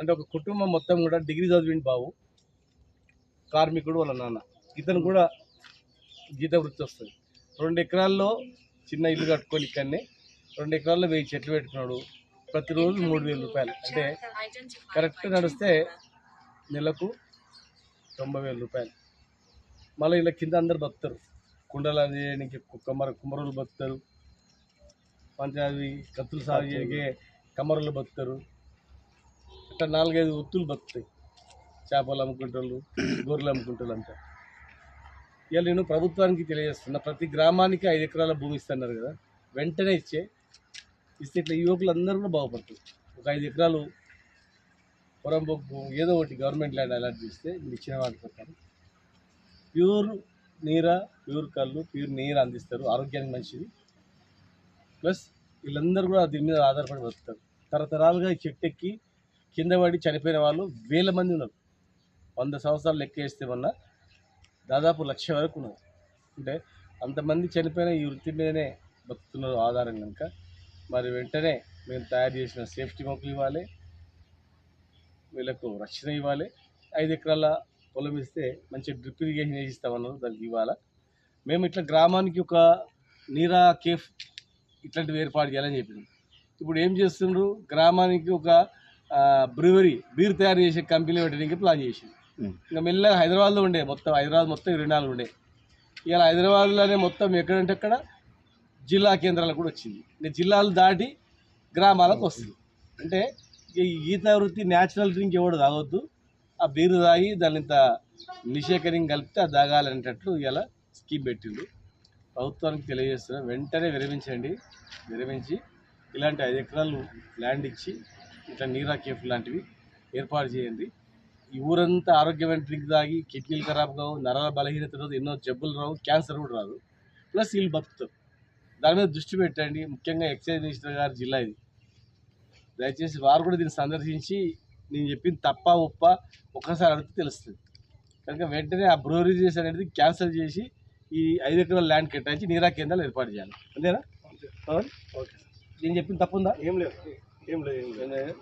అంటే ఒక కుటుంబం మొత్తం కూడా డిగ్రీ చదివింది బాబు. కార్మికుడు వాళ్ళ నాన్న. ఇతను కూడా గీత వృత్తి వస్తుంది. రెండు ఎకరాల్లో చిన్న ఇల్లు కట్టుకొని ఇక్కడనే రెండు ఎకరాల్లో వెయ్యి చెట్లు పెట్టుకున్నాడు. ప్రతిరోజు మూడు వేల రూపాయలు. అంటే కరెక్ట్ నడిస్తే నెలకు తొంభై వేల రూపాయలు. మళ్ళీ ఇలా కింద అందరు బతుకుతారు. కుండలు చేయడానికి కుమ్మర కుమ్మరులు బతుకుతారు. పంచాయతీ కత్తులు సాగు చేయడానికి కమ్మరులు బతుకుతారు. ఇట్లా నాలుగైదు వృత్తులు బతుకుతాయి. చేపలు అమ్ముకుంటారు గొర్రెలు అమ్ముకుంటారు అంతా. ఇవాళ నేను ప్రభుత్వానికి తెలియజేస్తున్నా ప్రతి గ్రామానికి ఐదు ఎకరాల భూమి ఇస్తున్నారు కదా వెంటనే ఇచ్చే. ఇస్తే ఇట్లా యువకులు అందరూ కూడా బాగుపడతారు. ఒక ఐదు ఎకరాలు పొరం బొగ్గు ఏదో ఒకటి గవర్నమెంట్ ల్యాండ్ అలాట్ చేస్తే మీరు ఇచ్చిన వాటి ప్రకారం. ప్యూర్ నీర ప్యూర్ కళ్ళు ప్యూర్ నీరు అందిస్తారు ఆరోగ్యానికి మంచిది. ప్లస్ వీళ్ళందరూ కూడా దీని మీద ఆధారపడి బతుకుతారు. తరతరాలుగా చెట్టు ఎక్కి కింద పడి చనిపోయిన వాళ్ళు వేల మంది ఉన్నారు. వంద సంవత్సరాలు లెక్క వేస్తే మొన్న దాదాపు లక్ష వరకు ఉన్నారు. అంటే అంతమంది చనిపోయిన ఈ వృత్తి మీదనే బతుకుతున్నారు ఆధారం కనుక. మరి వెంటనే మేము తయారు చేసిన సేఫ్టీ మొక్కలు ఇవ్వాలి. వీళ్ళకు రక్షణ ఇవ్వాలి. ఐదు ఎకరాల పొలం ఇస్తే మంచి డ్రిప్ ఇరిగేషన్ వేసి ఇస్తామన్నారు దానికి ఇవ్వాలా మేము ఇట్లా గ్రామానికి ఒక నీరా కేఫ్ ఇట్లాంటివి ఏర్పాటు చేయాలని చెప్పింది ఇప్పుడు ఏం చేస్తుండ్రు? గ్రామానికి ఒక బ్రూవరీ బీర్ తయారు చేసే కంపెనీ పెట్టడానికి ప్లాన్ చేసింది. ఇంకా మెల్లగా హైదరాబాద్లో ఉండే మొత్తం హైదరాబాద్ మొత్తం ఇరవై నాలుగు ఉండే. ఇలా హైదరాబాద్లోనే మొత్తం ఎక్కడంటే అక్కడ జిల్లా కేంద్రాలకు కూడా వచ్చింది. ఇంకా జిల్లాలు దాటి గ్రామాలకు వస్తుంది. అంటే ఈ ఈత వృత్తి న్యాచురల్ డ్రింక్ ఎవడు తాగొద్దు ఆ బీరు తాగి దాని ఇంత నిషేకరింగ్ కలిపితే అది తాగాలనేటట్లు ఇలా స్కీమ్ పెట్టిండు. ప్రభుత్వానికి తెలియజేస్తున్నా వెంటనే విరమించండి విరమించి ఇలాంటి ఐదు ఎకరాలు ల్యాండ్ ఇచ్చి ఇట్లా నీరా కేఫ్ లాంటివి ఏర్పాటు చేయండి. ఈ ఊరంతా ఆరోగ్యమైన డ్రింక్ తాగి కిడ్నీలు ఖరాబ్ కావు నరాల బలహీనత రాదు ఎన్నో జబ్బులు రావు క్యాన్సర్ కూడా రాదు. ప్లస్ వీళ్ళు బతుకుతారు. దాని మీద దృష్టి పెట్టండి. ముఖ్యంగా ఎక్సైజ్ మినిస్టర్ గారి జిల్లా ఇది. దయచేసి వారు కూడా దీన్ని సందర్శించి నేను చెప్పింది తప్ప ఉప్ప ఒక్కసారి అడిగితే తెలుస్తుంది. కనుక వెంటనే ఆ బ్రోవరీజెస్ అనేది క్యాన్సిల్ చేసి ఈ ఐదు ఎకరాల ల్యాండ్ కేటాయించి నీరా కేంద్రాలు ఏర్పాటు చేయాలి. అంతేనా? పవన్? నేను చెప్పింది తప్పుందా? ఏం లేదు. ఏం లేదు ఏం లేదు.